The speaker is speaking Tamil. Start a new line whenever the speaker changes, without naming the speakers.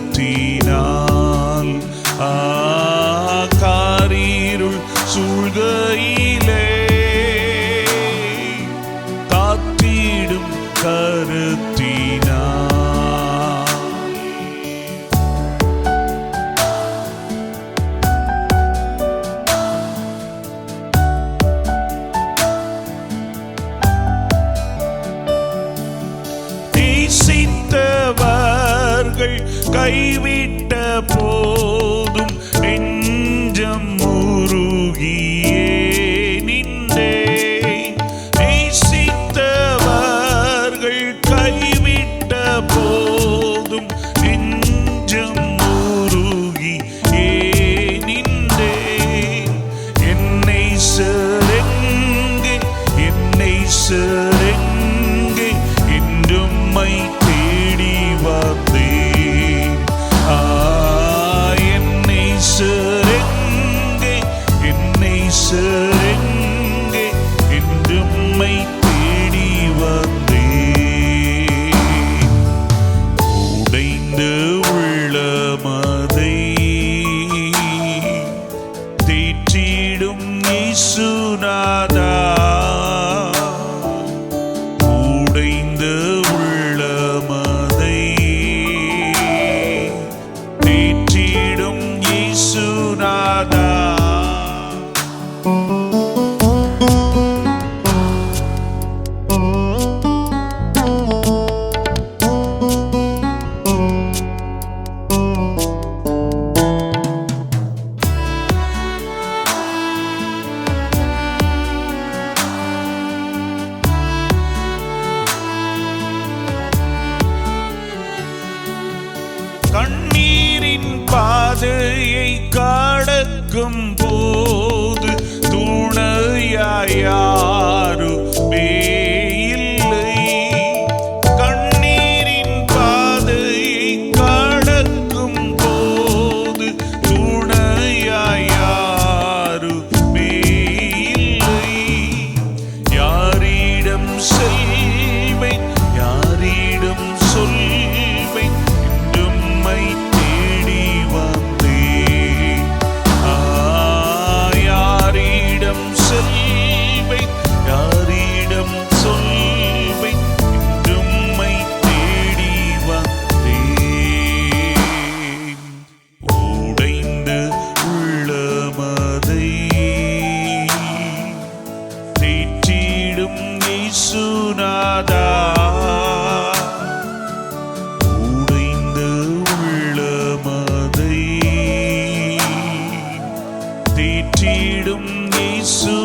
கரத்தினால் காரீருள் சூழ்கையிலே காத்திடும் கருத்து அவர்கள் கைவிட்ட she கண்ணீரின் பாதையை காடக்கும் போது துணையாயா இயேசுநாதா உடைந்து உள்ளமதை தேற்றிடும் இயேசு